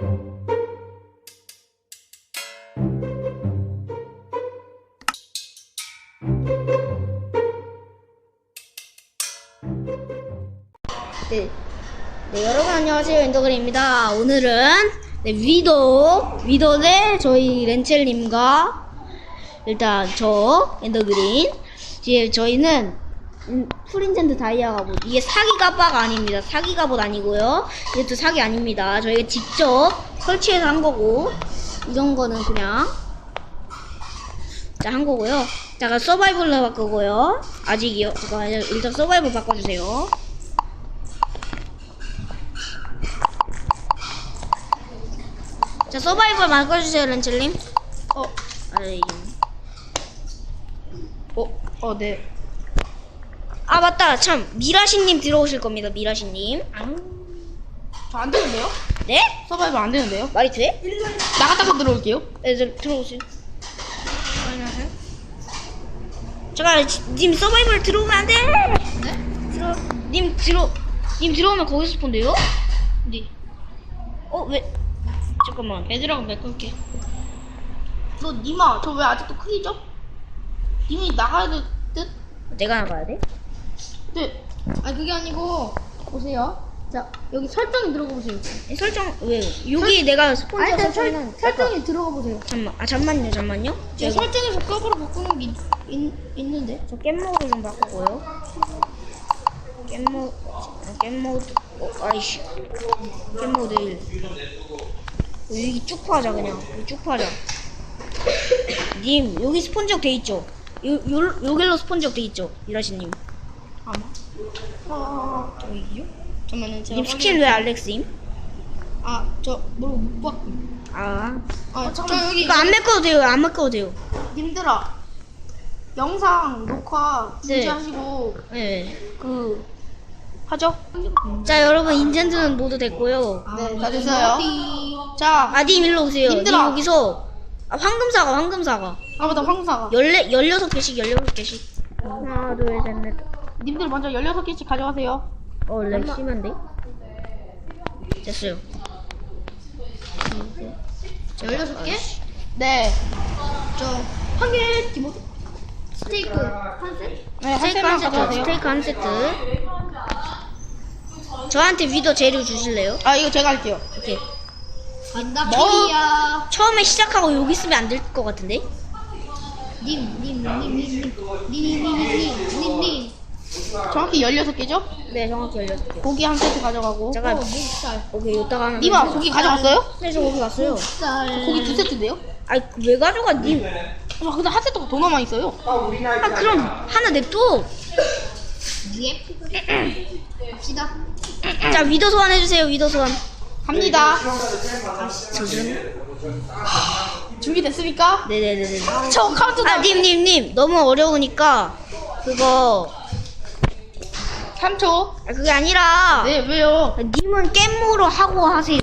네. 네, 여러분 안녕하세요. 엔더그램입니다. 오늘은 네, 위도, 위도 대 저희 렌첼님과 일단 저 엔더그린 이제 저희는 음, 풀인젠드 다이아 갑옷 이게 사기 갑바가 아닙니다. 사기 갑옷 아니고요. 이것도 사기 아닙니다. 저희가 직접 설치해서 한 거고 이런 거는 그냥 자 한 거고요. 자 서바이벌로 바꾸고요. 아직이요. 잠깐만요. 일단 서바이벌 바꿔주세요. 자 서바이벌 바꿔주세요 렌첼님 어 아이 어, 어, 네. 아 맞다 참 미라시님 들어오실 겁니다 미라시님 저안 되는데요? 네? 서바이벌 안 되는데요? 말이 돼? 나갔다가 들어올게요. 네 들, 들어오세요 잠깐 지- 님 서바이벌 들어오면 안돼 네? 들어 님 들어 님 들어오면 거기서 스폰돼요? 네. 어왜 잠깐만 애들하고 메꿀게. 너 니마, 저 왜 아직도 크기죠? 님이 나가야 될 듯? 내가 나가야 돼? 네. 아니, 그게 아니고, 보세요. 자, 여기 설정에 들어가 보세요. 이 설정 왜 여기 내가 스폰서 아니, 일단 설정해놓은 설, 설정에 들어가 보세요. 잠만 아 잠만요 잠만요 제가 제가 설정에서 서버로 바꾸는 게 있, 있, 있는데. 저 깻모드 좀 바꾸고요. 깻모, 아, 깻모드, 어, 아이씨. 1. 어, 여기 쭉 파자, 그냥. 여기 쭉 파자. 님, 여기 스폰지역 돼 있죠? 요, 요, 요길로 스폰지역 돼 있죠? 이라시님. 아마. 아, 여기요? 잠깐만요. 제가 님 스킨 왜 알렉스임? 아, 저, 뭐, 못 바꾸. 아. 아, 저 여기. 이거 안 메꿔도 돼요, 안 메꿔도 돼요. 님들아 영상 녹화 네. 중지하시고 네. 그 하죠? 자, 여러분, 인젠드는 모두 됐고요. 네, 다 됐어요. 자, 아, 님 일로 오세요. 님 님들아. 여기서. 아, 황금사과, 황금사과. 아 맞다 황사가. 열네, 열여섯 개씩, 열여섯 개씩. 하나, 둘, 셋, 넷. 님들 먼저 16개씩 가져가세요. 어, 렉 심한데? 됐어요. 16개? 네. 저 한 개 기본 스테이크 한 셋? 네, 한 스테이크 한 셋만 세트, 가져가세요. 스테이크 한 세트. 저한테 위더 재료 주실래요? 아 이거 제가 할게요. 오케이. 간다 뭐? 피리야. 처음에 시작하고 여기 있으면 안 될 것 같은데? 님님 님 님 님 님 님 님 님 님 정확히 16개죠? 네, 정확히 열여섯 개. 고기 한 세트 가져가고 잠깐, 목살 오케이, 이따가 하나. 님아 더 고기 가져갔어요? 네, 저 거기 갔어요. 고기 두 세트인데요? 아이, 왜 가져가, 님? 아 근데 한 세트가 더 남아 있어요. 아, 그럼 하나 냅둬. 갑시다. 자, 위더 소환 해주세요, 위더 소환. 갑니다. 저준. 준비됐습니까? 네네네네. 저 카운트 아, 님, 님, 님. 너무 어려우니까, 그거, 3초. 아, 그게 아니라, 네, 왜요? 님은 깻모로 하고 하세요.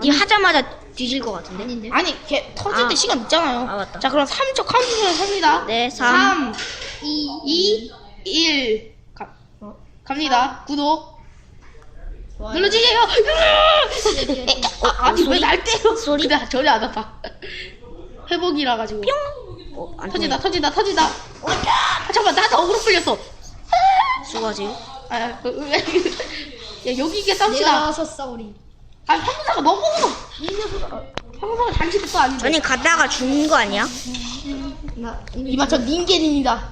님 하자마자 뒤질 것 같은데? 아닌데? 아니, 걔 터질 아. 때 시간 있잖아요. 아, 맞다. 자, 그럼 3초 카운트를 합니다. 네, 삼. 3, 2, 1. 가, 어, 갑니다. 구독. 눌러주세요. 아, 아니, 왜 날 때려? 소리? 근데 전혀 안 아파. 회복이라 가지고. 어, 안 터진다, 터진다. 터진다, 터진다. 아, 잠깐만, 나한테 어그로 풀렸어. 수고하세요. 아, 그, 왜, 야, 여기 있게 싸웁시다. 싸우리. 아, 황사가 너무. 황사가 잔치도 아닌데. 아니, 가다가 죽는 거 아니야? 이봐, 저 닌겐입니다.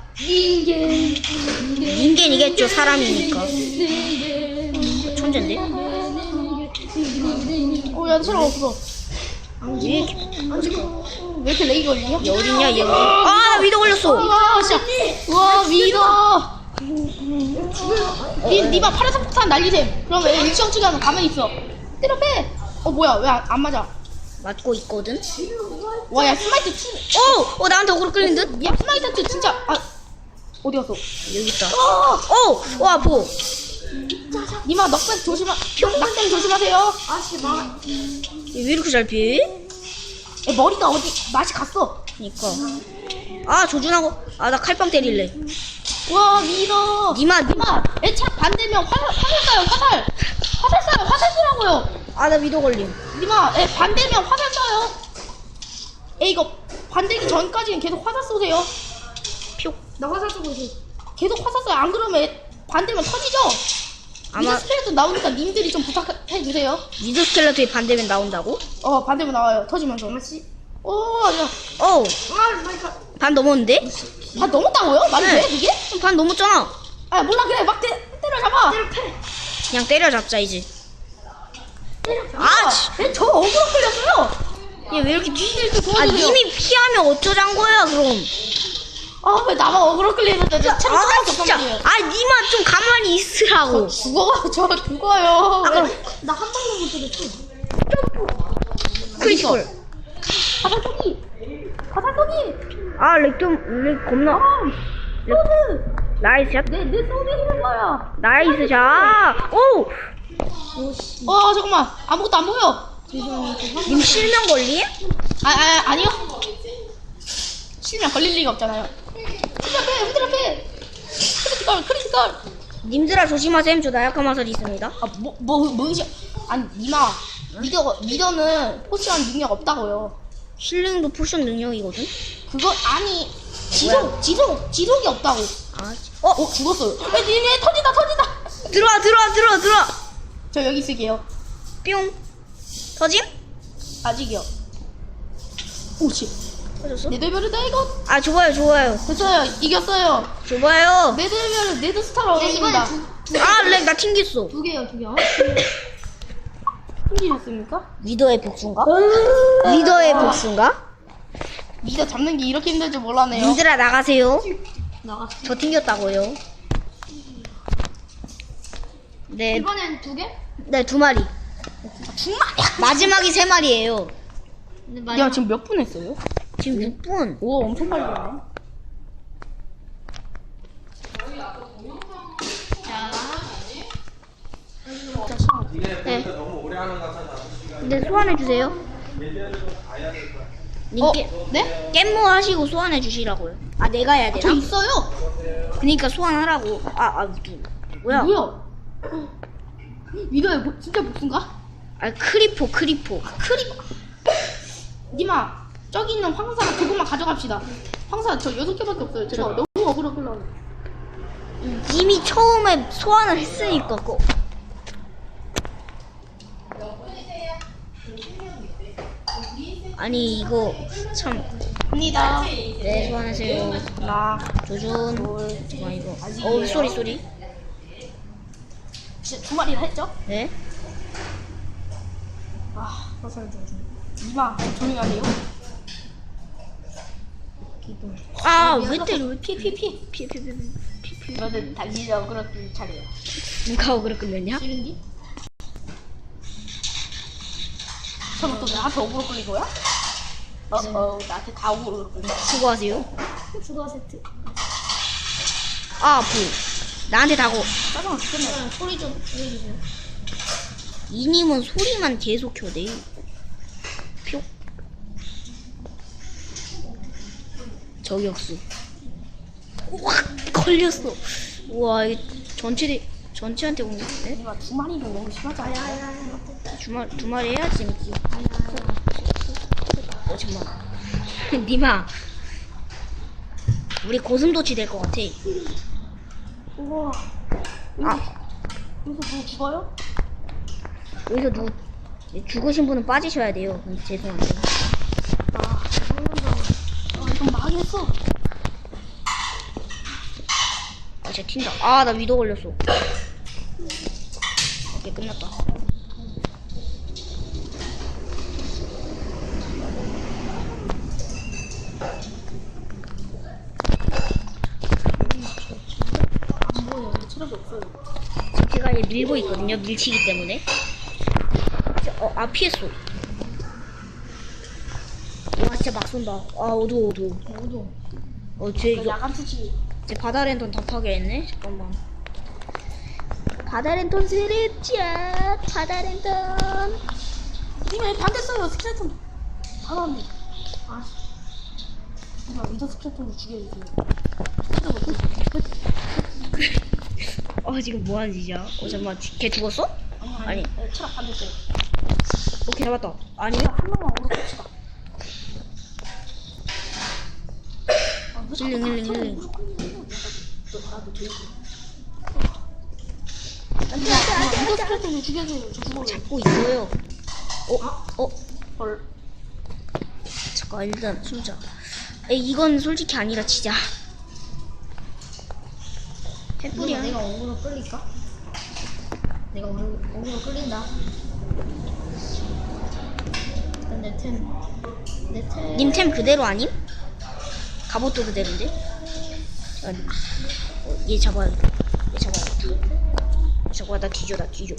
인간이겠죠, 사람이니까. 천재인데? 어, 야, 체력 없어. 왜 이렇게, 왜 이렇게 렉이 걸리냐? 얘 어딨냐, 얘 아, 나 위도 걸렸어. 와, 진짜. 와, 위더. 니, 니마 파란색 폭탄 날리셈. 그러면 얘 일시형 치가면 가만히 있어. 때려 빼. 어, 뭐야, 왜 안 맞아? 맞고 있거든? 와, 야, 스마이트 투. 어! 어, 나한테 오그로 끌린 듯? 야, 스마이트 투 진짜. 아, 어디 갔어? 여기 있다. 어! 어! 와, 아파. 니마 넉백 조심하, 낙댐 조심하세요. 아씨 마. 얘왜 이렇게 잘 피해? 애 머리가 어디, 맛이 갔어. 그니까. 아, 조준하고. 아, 나 칼빵 때릴래. 와, 위더. 니마, 니마. 니마, 애착 반대면 화살, 화살 쏴요, 화살. 화살 쏴요, 화살 쏘라고요. 아, 나 위도 걸림. 니마, 에, 반대면 화살 쏴요. 에, 이거 반대기 전까지는 계속 화살 쏘세요. 표. 나 화살 쏘고 있어. 계속 화살 쏴요. 안 그러면 애- 반대면 터지죠? 아마- 미드 스펠도 나오니까 님들이 좀 부탁해 주세요. 위도 스켈레톤이 반대면 나온다고? 어, 반대면 나와요. 터지면서. 오, 아니 야. 어우, 아, 마이 갓. 반 넘었는데? 아, 넘었다고요? 말이 네. 돼, 이게? 반 넘었잖아. 아, 몰라, 그래. 막 때, 때려잡아. 그냥 때려잡자, 이제. 때려잡아. 아, 씨. 저 어그로 끌렸어요. 얘 왜 이렇게 뒤질 좀 아, 도와주세요. 님이 피하면 어쩌잔 거야, 그럼. 아, 왜 나만 어그로 끌리는데 저 체력 아, 진짜. 아, 니만 좀 가만히 있으라고. 죽어가요, 저 죽어요. 아, 그럼. 나 한 방도 못 때렸어. 크리티컬. 가살떡이! 가살떡이! 아, 렉 좀, 렉 겁나. 소드! 나이스 샷. 내, 내 소드 힘을 봐요. 나이스 샷. 오! 어, 잠깐만. 아무것도 안 보여. 님 실명 걸림? 아, 아, 아니요. 실명 걸릴 리가 없잖아요. 흔들 앞에, 흔들 앞에! 크리티컬, 크리티컬! 님들아 조심하셈. 저 나약한 화살이 있습니다. 아, 뭐, 뭐, 뭔 시, 아니, 니마. 리더, 리더는 포션 능력 없다고요. 실링도 포션 능력이거든. 그거, 아니, 지속, 지속, 지속이 없다고. 아, 어, 어, 죽었어요. 에, 니네 터진다, 터진다! 들어와, 들어와, 들어와, 들어와. 저 여기 있을게요. 뿅. 터짐? 아직이요. 오씨. 터졌어? 네드별이다 이거. 아, 좋아요, 좋아요. 됐어요. 이겼어요. 좋아요. 네드별 네드 스타로 얻었습니다. 아, 렉 나 튕겼어. 두 개요, 두 개. 힘드셨습니까? 리더의 복수인가? 리더의 복수인가? 리더 잡는 게 이렇게 힘들 줄 몰랐네요. 님들아 나가세요. 나갔어. 저 튕겼다고요. 네, 이번엔 두 개? 네, 두 마리. 두 마리야. 마지막이 세 마리예요. 야, 지금 몇 분 했어요? 지금 6분. 오, 엄청 빨리 했네. 네. 네, 소환해 주세요. 님 어, 게, 네? 깻모 하시고 소환해 주시라고요. 아, 내가 해야 저 되나? 있어요. 그니까 소환하라고. 아, 아, 누, 뭐야? 뭐야? 리더의 뭐, 진짜 복수인가? 아, 크리포, 크리포. 크리. 니마, 저기 있는 황사 두 개만 가져갑시다. 황사 저 여섯 개밖에 없어요. 제가 너무 끌려. 이미 처음에 소환을 했으니까 그 아니 이거 참 갑니다. 네, 소환하세요. 하나, 조준. 잠깐 이거. 어, 쏘리 쏘리. 진짜 두 마리를 했죠? 네. 아, 화살 좀. 이마, 조용히 하세요. 아, 왜 때려? 왜 피, 피. 너는 당신이 억울한 차례야. 누가 억울을 끌렸냐? 싫은디? 저거 또 나한테 억울로 끌린 거야? 어, 어, 나한테 다 억울로 끌린 거야. 수고하세요. 추가 세트. 아, 아프. 나한테 다고. 짜증나 죽겠네. 소리 좀 줄여주세요. 이님은 소리만 계속 켜대. 표. 저격수. 확 걸렸어. 우와, 이 전체 전체한테 온 건데? 이마 두 마리도 너무 심하지 않아? 주말 두 마리 해야지 재밌지. 어 잠만. 니마. 우리 고슴도치 될 것 같아. 우와. 아 여기서 누구 죽어요? 여기서 누구 죽으신 분은 빠지셔야 돼요. 음, 죄송한데. 아, 죽는다. 아, 이건 망했어. 아 진짜 튄다. 아 나 위도 걸렸어. 오케이 끝났다. 안 보여. 체력이 없어요. 제가 얘 밀고 있거든요. 밀치기 때문에. 어, 아 피했어. 와 진짜 막 쏜다. 아 어두워 어두워. 어두. 어쟤 이거 야간 투지. 제 바다 랜턴 다 타게 했네. 잠깐만. 바다 랜턴 세례자. 바다 랜턴. 이거 반대 써요. 스켈레톤. 하나인데. 아. 이마 리더 스켈레톤을 죽여주세요. 어 지금 뭐 하는 짓이야? 어 잠깐만. 걔 죽었어? 아니, 아니. 아니. 네, 체력 반대 써요. 오케이 잡았다. 아니 야? 한 명만. 아. 나도. 안돼 안돼 안돼 안돼 죽여줘요 저 죽어요. 잡고 있어요. 어? 어? 헐. 잠깐 일단 숨자. 에 이건 솔직히 아니라 진짜. 햇불이야. 내가 어그로 끌릴까? 내가 어그로, 어그로 끌린다. 일단 내 템. 내 템. 님 템 그대로 아님? 갑옷도 그대로인데? 아, 어, 얘 잡아야겠다. 얘 잡아야겠다. 저거 나 뒤져 나 뒤져.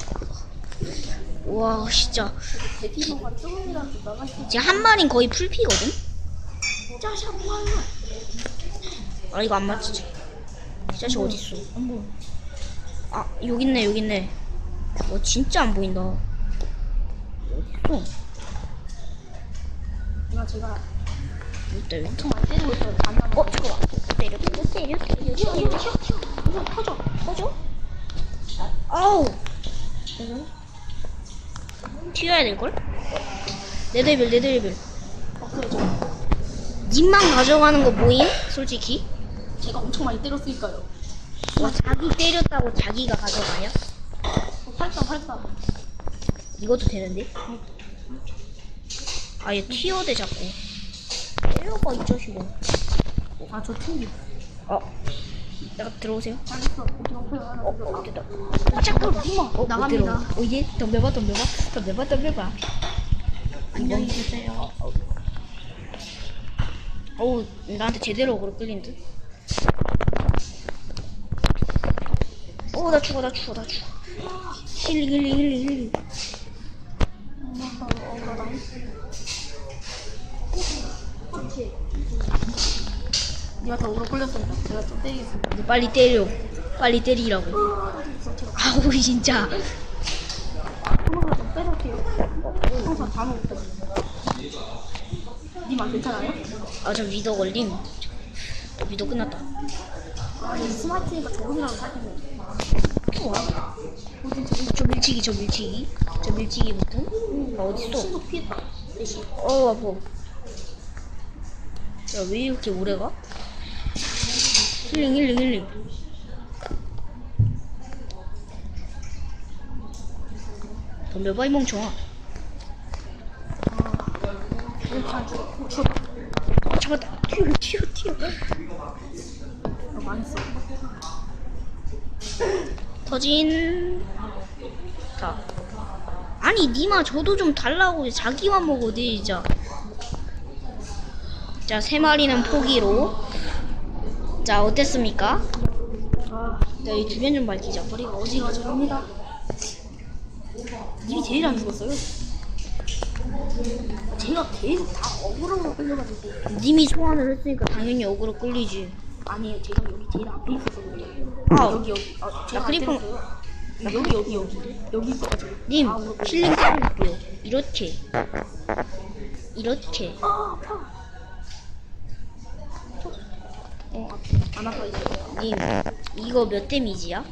와 진짜 내 피부가 조금이라도 이제 한 마리는 거의 풀피거든? 짜샤 뭐하냐? 아 이거 안 맞지? 이 자식 어딨어? 안 보여. 아 여기 있네 여기 있네. 와 진짜 안 보인다. 어딨어? 이거 제가 있다 여기. 엄청 많이 때리고 있어요. 안 나면. 어 잠깐만. 때려 때려 때려 때려 튀어 때려. 튀어 튀어. 이거 터져. 꺼져? 아우 튀어야 될걸? 네드빌 네드빌 없어요 저. 님만 가져가는 거 뭐임? 솔직히 제가 엄청 많이 때렸으니까요. 와 자기 때렸다고 자기가 가져가냐? 어, 팔자 팔자. 이것도 되는데? 아얘 튀어대 자꾸 때려봐 이 자식아 아저 튕기. 어 내가 들어오세요 알겠어. 하나. 어, 어 됐다 잠깐 힘마. 어, 못 나갑니다. 어, 얘 덤벼봐, 덤벼봐, 덤벼봐, 덤벼봐. 안녕히 계세요. 어우, 나한테 제대로 어그로 끌린 듯. 어, 나 죽어, 나 죽어, 나 죽어. 힐링, 힐링, 힐링, 힐링. 니가 더 오로 끌렸습니다. 제가 좀 때리겠습니다. 너 빨리 때려. 빨리 때리라고. 아우, 진짜. 한번만 좀 빼놓을게요. 항상 다 먹었거든요. 니만 괜찮아요? 아, 저 위더 걸림. 어, 위더 끝났다. 아니 스마트니까. 우와. 저 밀치기, 저 밀치기. 저 밀치기 버튼. 아, 어딨어? 신속 피했다. 대신. 어, 아파. 야, 왜 이렇게 오래 가? 힐링, 힐링, 힐링. 덤벼봐, 이 멍청아. 안 죽어. 어, 죽어. 아, 잡았다. 튀어, 튀어, 튀어. 어, 망했어. 터진. 자. 아니, 니마 저도 좀 달라고. 자기만 먹어, 니 진짜. 자, 세 마리는 포기로. 자, 어땠습니까? 아, 자, 이 주변 좀 밝히자. 머리가 어지러집니다. 님이 제일 안 죽었어요. 제가 계속 다 억울하고 끌려가지고. 님이 소환을 했으니까 당연히 어그로 끌리지. 아니에요. 제가 여기 제일 앞에 있어서 그래요. 아. 여기 여기. 아, 제가 나 크리퍼- 안 때렸어요. 여기 여기 여기 여기 있어가지고. 님, 아, 오늘 힐링 때릴게요. 이렇게. 이렇게. 아 아파. 어, 아, 안 아파 이제. 님, 이거 몇 데미지야?